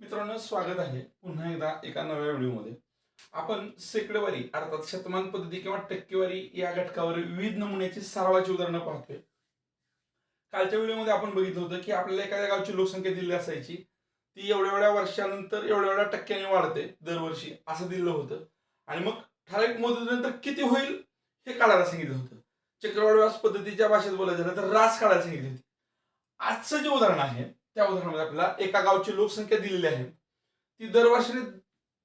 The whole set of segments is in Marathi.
मित्रांनो स्वागत आहे पुन्हा एकदा एका नव्या व्हिडिओमध्ये. आपण सेकडेवारी अर्थात शतमान पद्धती किंवा टक्केवारी या घटकावर विविध नमुन्याची सरावाची उदाहरणं पाहतोय. कालच्या व्हिडिओमध्ये आपण बघितलं होतं की आपल्याला एखाद्या गावची लोकसंख्या दिली असायची. ती एवढ्या एवढ्या वर्षानंतर एवढ्या एवढ्या टक्क्याने वाढते दरवर्षी असं दिलं होतं. आणि मग ठराविक मुदतीनंतर किती होईल हे काढायला सांगितलं होतं. चक्रवाढ व्यास पद्धतीच्या भाषेत बोलायचं झालं तर रास काढायला सांगितली होती. आजचं जे उदाहरण आहे त्या उदाहरणामध्ये आपल्याला एका गावची लोकसंख्या दिलेली आहे. ती दरवर्षाने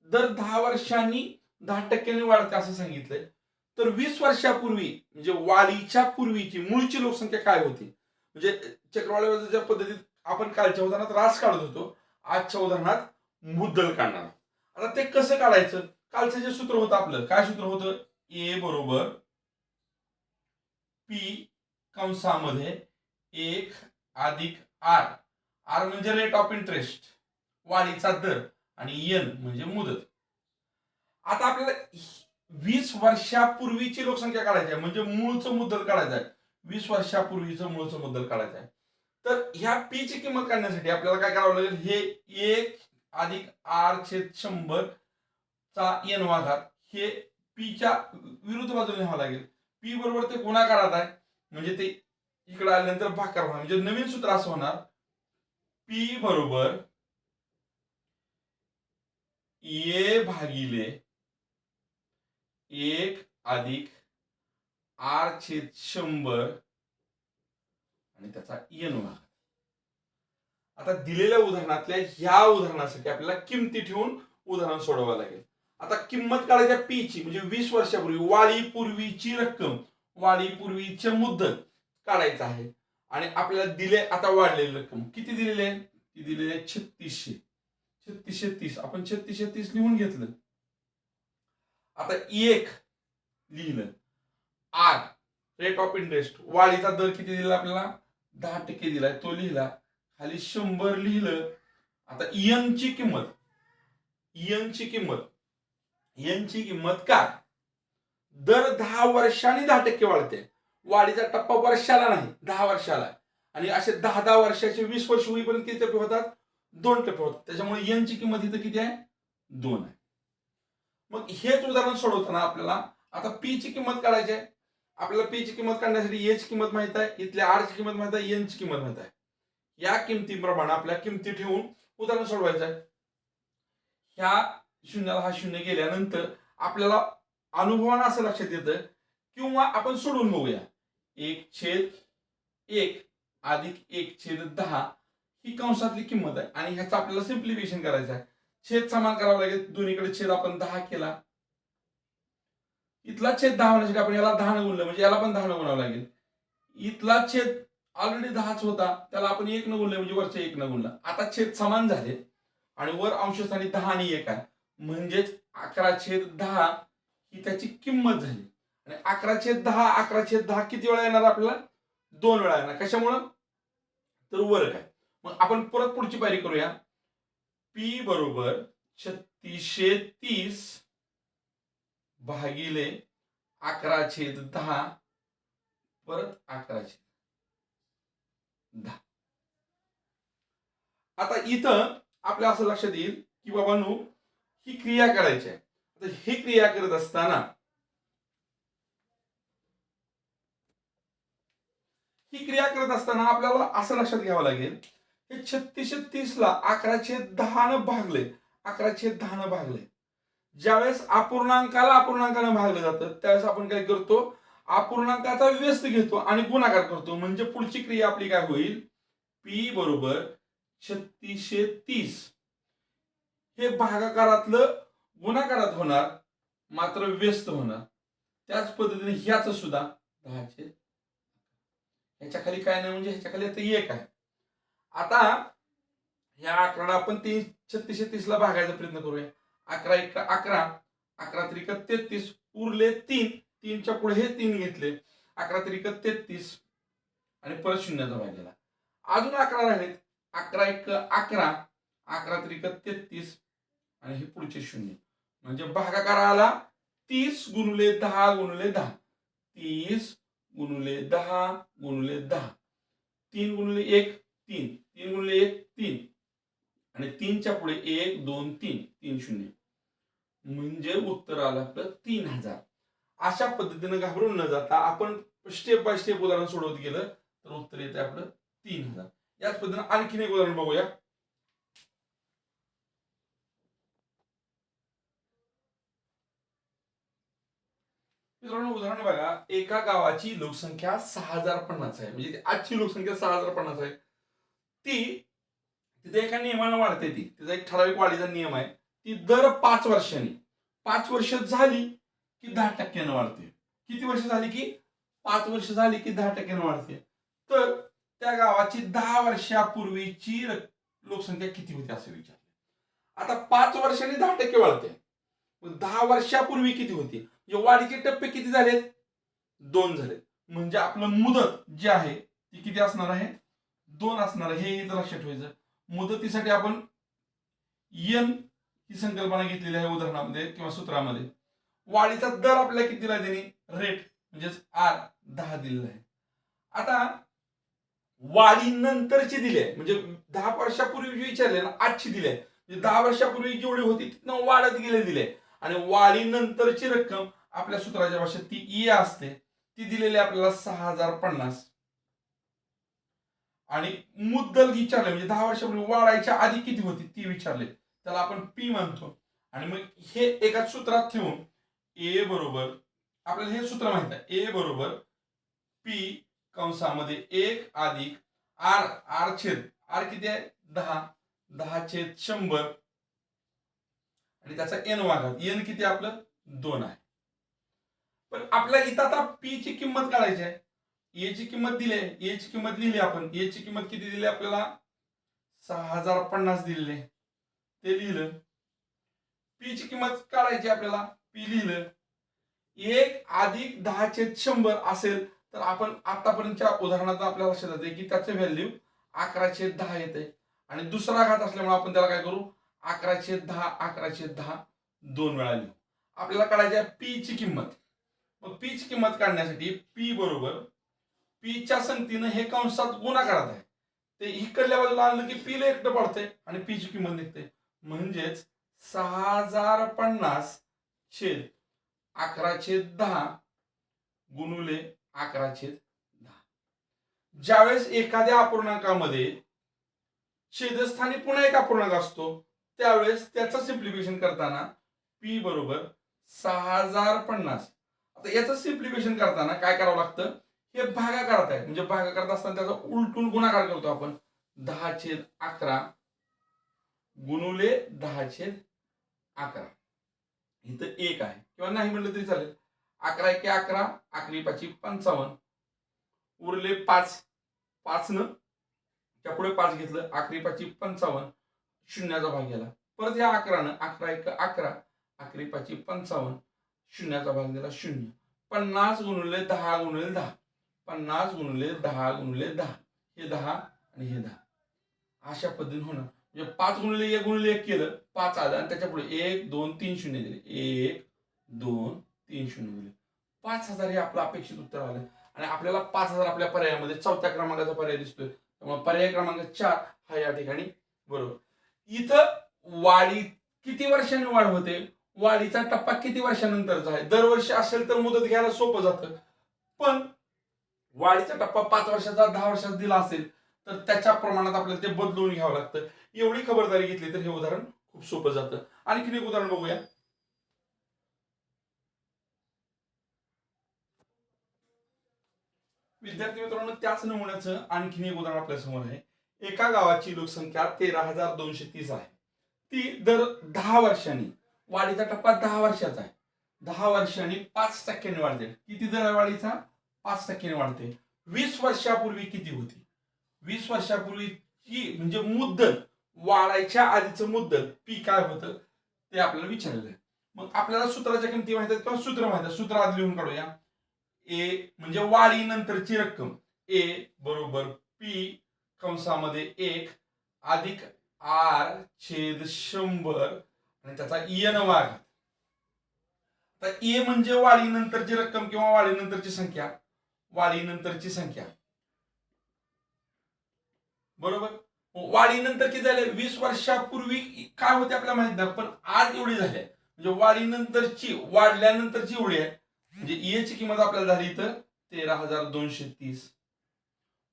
दर दहा वर्षांनी दहा टक्क्यांनी वाढते असं सांगितलंय. तर वीस वर्षापूर्वी म्हणजे वाढीच्या पूर्वीची मूळची लोकसंख्या काय होती? म्हणजे चक्रवाढीच्या पद्धतीत आपण कालच्या उदाहरणात रास काढत होतो आजच्या उदाहरणात मुद्दल काढणार. आता ते कसं काढायचं? कालचं जे सूत्र होतं आपलं काय सूत्र होतं? ए बरोबर पी कंसामध्ये एक अधिक आर. आर म्हणजे रेट ऑफ इंटरेस्ट वाढीचा दर आणि एन म्हणजे मुदत. आता आपल्याला वीस वर्षापूर्वीची लोकसंख्या काढायची आहे म्हणजे मूळचं मुद्दल काढायचं आहे. वीस वर्षापूर्वीचं मूळचं मुद्दल काढायचं आहे. तर ह्या पी ची किंमत काढण्यासाठी आपल्याला काय करावं लागेल? हे एक अधिक आर छेद शंभर चा एन वाघात हे पीच्या विरुद्ध बाजूने लिहावं लागेल. पी बरोबर ते गुणाकारात आहे. म्हणजे ते इकडे आल्यानंतर भाकार होणार म्हणजे नवीन सूत्र असं होणार. पी बरोबर ए भागिले एक अधिक आर छेद शंभर आणि त्याचा e एन भाग आता दिलेल्या उदाहरणातल्या ह्या उदाहरणासाठी आपल्याला किमती ठेवून उदाहरण सोडवावं लागेल. आता किंमत काढायच्या पी ची म्हणजे वीस वर्षापूर्वी वाढी पूर्वीची रक्कम वाढीपूर्वीचे मुद्दत काढायचं आहे. आणि आपल्याला दिले आता वाढलेली रक्कम. किती दिलेली आहे? ती दिलेली आहे छत्तीसशे. छत्तीसशे तीस. आपण छत्तीसशे तीस लिहून घेतलं. आता एक लिहिलं. आर रेट ऑफ इंटरेस्ट वाढीचा दर किती दिला आपल्याला? दहा टक्के दिलाय तो लिहिला. खाली शंभर लिहिलं. आता एन ची किंमत. एन ची किंमत. एन ची किंमत काय दर दहा वर्षांनी दहा टक्के वाढते. वाढीचा टप्पा वर्षाला नाही दहा वर्षाला आणि असे दहा दहा वर्षाचे वीस वर्ष होईपर्यंत किती टप्पे होतात? दोन टप्पे होतात. त्याच्यामुळे यांची किंमत इथं किती आहे? दोन आहे. मग हेच उदाहरण सोडवताना आपल्याला आता पी ची किंमत काढायची आहे. आपल्याला पी ची किंमत काढण्यासाठी एची किंमत माहीत आहे. इथल्या आर ची किंमत माहीत आहे. एन ची किंमत माहीत आहे. या किमतीप्रमाणे आपल्या किमती ठेवून उदाहरण सोडवायचं आहे. ह्या शून्याला हा शून्य गेल्यानंतर आपल्याला अनुभवानं असं लक्षात येतं किंवा आपण सोडून बघूया. एक छेद एक अधिक एक छेद दहा ही कंसातली किंमत आहे. आणि ह्याचं आपल्याला सिम्प्लिफिकेशन करायचं आहे. छेद समान करावा लागेल. दोन्हीकडे छेद आपण दहा केला. इथला छेद दहा होण्यासाठी आपण याला दहा गुणलं म्हणजे याला पण दहा गुणावं लागेल. इथला छेद ऑलरेडी दहाच होता. त्याला आपण एक न गुणलं म्हणजे वरच्या एक न गुणला. आता छेद समान झाले. आणि वर अंशस्थानी दहा आणि एक आहे. म्हणजेच अकरा छेद दहा ही त्याची किंमत झाली. आणि अकराशे दहा अकराशे दहा किती वेळा येणार आपल्याला? दोन वेळा येणार. कशामुळं? तर वर्ग आहे मग आपण परत पुढची पायरी करूया. पी बरोबर छत्तीसशे तीस भागिले अकरा छेद दहा परत अकरा छेद दहा. आता इथं आपल्या असं लक्षात येईल की बाबांनो ही क्रिया करायची आहे. आता ही क्रिया करत असताना ही क्रिया करत असताना आपल्याला असं लक्षात घ्यावं लागेल हे छत्तीसशे तीसला अकराशे दहानं भागले. अकराशे दहानं भागले. ज्यावेळेस अपूर्णांकाला अपूर्णांकानं भागलं जातं त्यावेळेस आपण काय करतो? अपूर्णांकाचा व्यस्त घेतो आणि गुणाकार करतो. म्हणजे पुढची क्रिया आपली काय होईल? पी बरोबर छत्तीसशे तीस. हे भागाकारातलं गुणाकारात होणार मात्र व्यस्त होणार. त्याच पद्धतीने ह्याच सुद्धा दहाचे ह्याच्या खाली काय नाही म्हणजे ह्याच्या खाली आता एक आहे. आता ह्या अकराला आपण तीन छत्तीस छत्तीसला भागायचा प्रयत्न करूया. अकरा एक अकरा. अकरा त्रिक तेहतीस उरले तीन. तीनच्या पुढे हे तीन घेतले. अकरा त्रिक तेहतीस. आणि परत शून्याचा भाग अजून अकरा राहिलेत. अकरा एक अकरा. अकरा त्रिक तेहतीस. आणि हे पुढचे शून्य. म्हणजे भागाकाराला तीस गुणले दहा गुणले दहा. तीस गुणुले दहा गुणुले दहा. तीन गुणुले एक तीन. तीन गुणिले एक तीन. आणि तीनच्या पुढे एक दोन तीन. तीन शून्य. म्हणजे उत्तर आलं आपलं तीन हजार. अशा पद्धतीने घाबरून न जाता आपण स्टेप बाय स्टेप उदाहरण सोडवत गेलं तर उत्तर येते आपलं तीन हजार. याच पद्धतीने आणखीन एक उदाहरण बघूया. मित्रांनो उदाहरण बघा. एका गावाची लोकसंख्या सहा हजार पन्नास आहे. म्हणजे आजची लोकसंख्या सहा हजार पन्नास आहे. ती तिथे एका नियमानं वाढते ती. तिचा एक ठराविक वाढीचा नियम आहे. ती दर पाच वर्षांनी पाच वर्ष झाली की दहा टक्क्यानं वाढते. किती वर्ष झाली की? पाच वर्ष झाली की दहा टक्क्यानं वाढते. तर त्या गावाची दहा वर्षापूर्वीची लोकसंख्या किती होती असं विचारलं. आता पाच वर्षांनी दहा टक्के वाढते. दहा वर्षापूर्वी किती होती? म्हणजे वाढीचे टप्पे किती झालेत? दोन झालेत. म्हणजे आपलं मुदत जी आहे ती किती असणार आहे? दोन असणार आहे. हे इथं लक्षात ठेवायचं. मुदतीसाठी आपण यन ही संकल्पना घेतलेली आहे उदाहरणामध्ये किंवा सूत्रामध्ये. वाढीचा दर आपल्याला किती दिला त्यांनी रेट म्हणजेच आर दहा दिलेला आहे. आता वाढीनंतरची दिली आहे. म्हणजे दहा वर्षापूर्वी जी विचारले ना आजची दिली आहे. म्हणजे दहा वर्षापूर्वी जेवढी होती तिथनं वाढत गेले दिले आणि वाढीनंतरची रक्कम आपल्या सूत्राच्या भाषेत ती ई असते. ती दिलेली आपल्याला सहा हजार पन्नास. आणि मुद्दल विचारले म्हणजे दहा वर्षापूर्वी वाढायच्या आधी किती होती ती विचारले. त्याला आपण पी म्हणतो. आणि मग हे एका सूत्रात ठेवून ए बरोबर आपल्याला हे सूत्र माहीत आहे. ए बरोबर पी कंसामध्ये एक अधिक आर आर छेद आर किती आहे? दहा. दहा छेद शंभर. आणि त्याचा एन वाघात एन किती आपलं? दोन आहे. पण आपल्या इथं आता पी ची किंमत काढायची आहे. ए ची किंमत दिली आहे. ए ची किंमत लिहिली आपण. ए ची किंमत किती दिली आपल्याला? सहा हजार पन्नास दिलेले. ते लिहिलं. पी ची किंमत काढायची आपल्याला. पी लिहिलं. एक अधिक दहा शंभर असेल तर आपण आतापर्यंतच्या उदाहरणात आपल्याला लक्षात येते की त्याचे व्हॅल्यू अकराशे दहा येते आणि दुसरा घात असल्यामुळे आपण त्याला काय करू? अकराशे दहा अकराशे दहा दोन वेळा लिहू. आपल्याला काढायची आहे पी ची किंमत. मग पी ची किंमत काढण्यासाठी पी बरोबर पी च्या संगतीनं हे कंसात गुणाकारात आहे. ते इकडल्या बाजूला आणलं की पीला एकटं पडते आणि पी ची किंमत निघते म्हणजेच सहा हजार पन्नास छेद अकराशे दहा गुणुले अकराशे दहा. ज्यावेळेस एखाद्या अपूर्णांकामध्ये छेदस्थानी पुन्हा एक अपूर्णांक असतो त्यावेळेस त्याचं सिम्प्लिफिकेशन करताना पी बरोबर सहा हजार पन्नास. आता याचं सिम्प्लिफिकेशन करताना काय करावं लागतं? हे भागाकारात आहे म्हणजे भागाकारात असताना त्याचा उलटून गुणाकार करतो आपण. दहा छेद अकरा गुणुले दहा छेद अकरा. इथं एक आहे. किंवा नाही म्हणलं तरी चालेल. अकरा एके अकरा अकरी पाचशे पंचावन्न. उरले पाच. पाच न त्या पुढे पाच घेतलं अकरी पाचशे पंचावन्न. शून्याचा भाग गेला. परत या अकरानं अकरा एक अकरा अकरा पाचशे पंचावन्न शून्याचा भाग दिला शून्य. पन्नास गुणले दहा गुणले दहा. पन्नास गुणले दहा गुणले दहा. हे दहा आणि हे दहा. अशा पद्धतीने होणार. म्हणजे पाच गुणले एक गुणले एक केलं पाच आलं आणि त्याच्या पुढे एक दोन तीन शून्य दिले. एक दोन तीन शून्य दिले. पाच हजार हे आपलं अपेक्षित उत्तर आलं. आणि आपल्याला पाच हजार आपल्या पर्यायामध्ये चौथ्या क्रमांकाचा पर्याय दिसतोय. त्यामुळे पर्याय क्रमांक चार हा या ठिकाणी बरोबर. इथं वाढी किती वर्षांनी वाढ होते? वाढीचा टप्पा किती वर्षानंतरचा आहे? दरवर्षी असेल तर मुदत घ्यायला सोपं जातं. पण वाढीचा टप्पा पाच वर्षाचा दहा वर्षाचा दिला असेल तर त्याच्या प्रमाणात आपल्याला ते बदलून घ्यावं लागतं. एवढी खबरदारी घेतली तर हे उदाहरण खूप सोपं जातं. आणखीन एक उदाहरण बघूया. विद्यार्थी मित्रांनो त्याच नमुन्याचं आणखीन एक उदाहरण आपल्यासमोर आहे. एका गावाची लोकसंख्या तेरा हजार दोनशे तीस आहे. ती दर दहा वर्षांनी वाढीचा टप्पा दहा वर्षाचा आहे. दहा वर्षांनी पाच टक्क्याने वाढते. किती दर वाढीचा? पाच टक्क्याने वाढते. वीस वर्षापूर्वी किती होती? वीस वर्षापूर्वीची म्हणजे मुद्दल वाढायच्या आधीचं मुद्दल पी काय होतं? ते आपल्याला विचारलेलं आहे. मग आपल्याला सूत्राच्या किमती माहीत आहेत किंवा सूत्र माहीत आहे सूत्र आधी लिहून काढूया. ए म्हणजे वाढी नंतरची रक्कम. ए बरोबर पी कंसामध्ये एक अधिक आर छेद शंभर आणि त्याचा इयन वाघ तर ए म्हणजे वाढीनंतरची रक्कम किंवा वाढीनंतरची संख्या? वाढीनंतरची संख्या. बरोबर? वाढीनंतर किती झाले? वीस वर्षापूर्वी काय होते आपल्याला माहीत नाही पण आज एवढी झाली. आहे म्हणजे वाढीनंतरची वाढल्यानंतरची एवढी आहे. म्हणजे E ची किंमत आपल्याला झाली इथं तेरा हजार दोनशे तीस.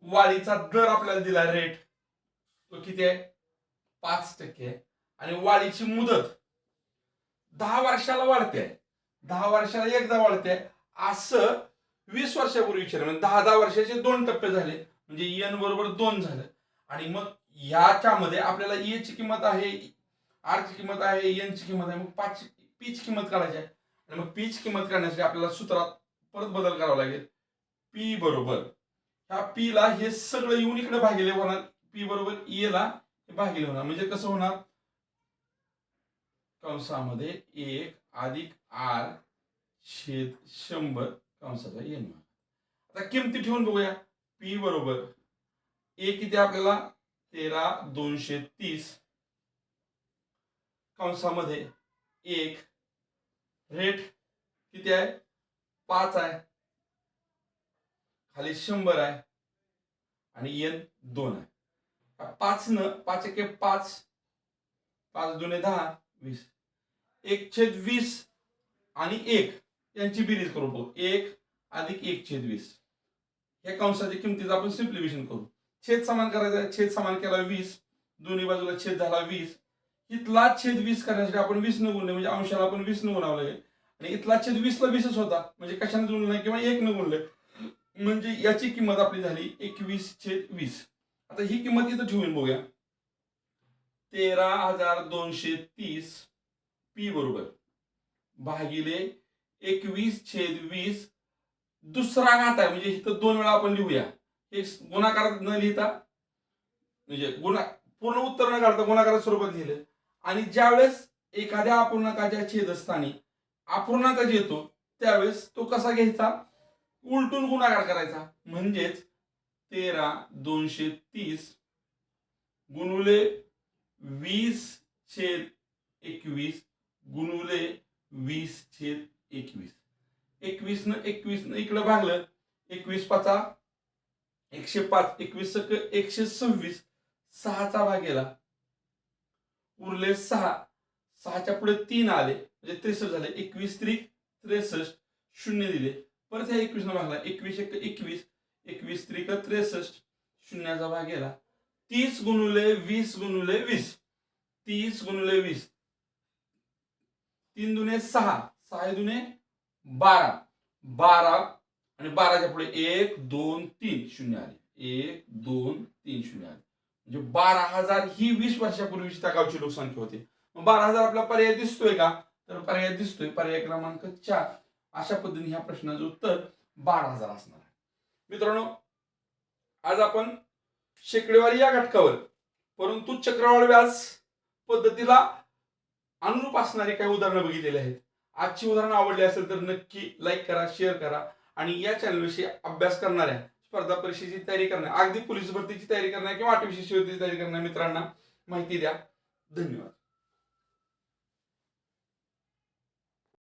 वाढीचा दर आपल्याला दिला रेट तो किती आहे? पाच टक्के आहे. आणि वाढीची मुदत दहा वर्षाला वाढते. दहा वर्षाला एकदा वाढते. असं वीस वर्षापूर्वी विचार म्हणजे दहा दहा वर्षाचे दोन टप्पे झाले. म्हणजे एन बरोबर दोन झालं. आणि मग याच्यामध्ये आपल्याला ए ची किंमत आहे आर ची किंमत आहे एन ची किंमत आहे. मग पाच पीच किंमत काढायची आहे. आणि मग पीच किंमत काढण्यासाठी आपल्याला सूत्रात परत बदल करावा लागेल. पी बरोबर ह्या पी ला हे सगळं येऊन इकडे भागिले होणार. पी बरोबर ए ला भागिले होणार. म्हणजे कसं होणार? कंसामध्ये एक अधिक आर छेद शंभर कंसाचा एन आता किमती ठेवून बघूया. पी बरोबर ए किती आपल्याला? तेरा दोनशे तीस. कंसामध्ये एक. रेट किती आहे? पाच आहे. खाली शंभर आहे आणि एन दोन आहे. पाच न पाच एके पाच पाच दोन दहा वीस. एक छेद वीस आणि एक यांची बेरीज करू बघू. एक अधिक एक छेद वीस. या कंसाच्या किमतीचं आपण सिम्प्लिफिकेशन करू. छेद समान करायचा छेद समान केला वीस. दोन्ही बाजूला छेद झाला वीस. इथला छेद वीस करण्यासाठी आपण वीस न गुणले म्हणजे अंशाला आपण वीस न गुणावलं आणि इथला छेद वीसला वीसच होता. म्हणजे कशाने गुणलं नाही किंवा एक न गुणले म्हणजे याची किंमत आपली झाली एकवीस छेद वीस. आता ही किंमत इथं ठेवून बघूया. तेरा हजार दोनशे तीस पी बरोबर. भागिले एकवीस छेद वीस दुसरा घात आहे. म्हणजे इथं दोन वेळा आपण लिहूया. एक गुणाकारात न लिहिता म्हणजे गुणा पूर्ण उत्तर न काढता गुणाकारात स्वरूपात लिहिलं. आणि ज्यावेळेस एखाद्या अपूर्णकाच्या छेदस्थानी अपूर्णांक येतो त्यावेळेस तो कसा घ्यायचा? उलटून गुणाकार करायचा. म्हणजेच तेरा दोनशे तीस गुणुले वीस छेद एकवीस गुणुले वीस छेद एकवीस. एकवीस न एकवीस न इकडं भागलं. एकवीस पाचा एकशे पाच एकवीस सक एकशे सव्वीस सहाचा भाग गेला. उरले सहा. सहाच्या पुढे तीन आले. म्हणजे त्रेसष्ट झाले. एकवीस त्रिक त्रेसष्ट शून्य दिले. परत ह्या एकवीस न भागला एकवीस एक एकवीस एकवीस त्रिक त्रेसष्ट. शून्याचा भाग गेला. तीस गुणुले वीस गुणुले वीस. तीस गुणुले वीस. तीन दुने सहा. सहा दुने बारा. बारा आणि बाराच्या पुढे एक दोन तीन शून्य आले. एक दोन तीन शून्य आले. म्हणजे बारा हजार ही वीस वर्षापूर्वीची त्या गावची लोकसंख्या होती. मग बारा हजार आपला पर्याय दिसतोय का? तर पर्याय दिसतोय. पर्याय क्रमांक चार. अशा पद्धतीने ह्या प्रश्नाचं उत्तर बारा हजार असणार आहे. मित्रांनो आज आपण शेकडेवारी या घटकावर परंतु चक्रवाढ व्याज पद्धतीला अनुरूप असणारी काही उदाहरणं बघितलेली आहेत. आजची उदाहरणं आवडली असेल तर नक्की लाईक करा शेअर करा आणि या चॅनलविषयी अभ्यास करणाऱ्या स्पर्धा परीक्षेची तयारी करण्या अगदी पोलीस भरतीची तयारी करण्या किंवा आर्टिफिशियल तयारी करणाऱ्या मित्रांना माहिती द्या. धन्यवाद.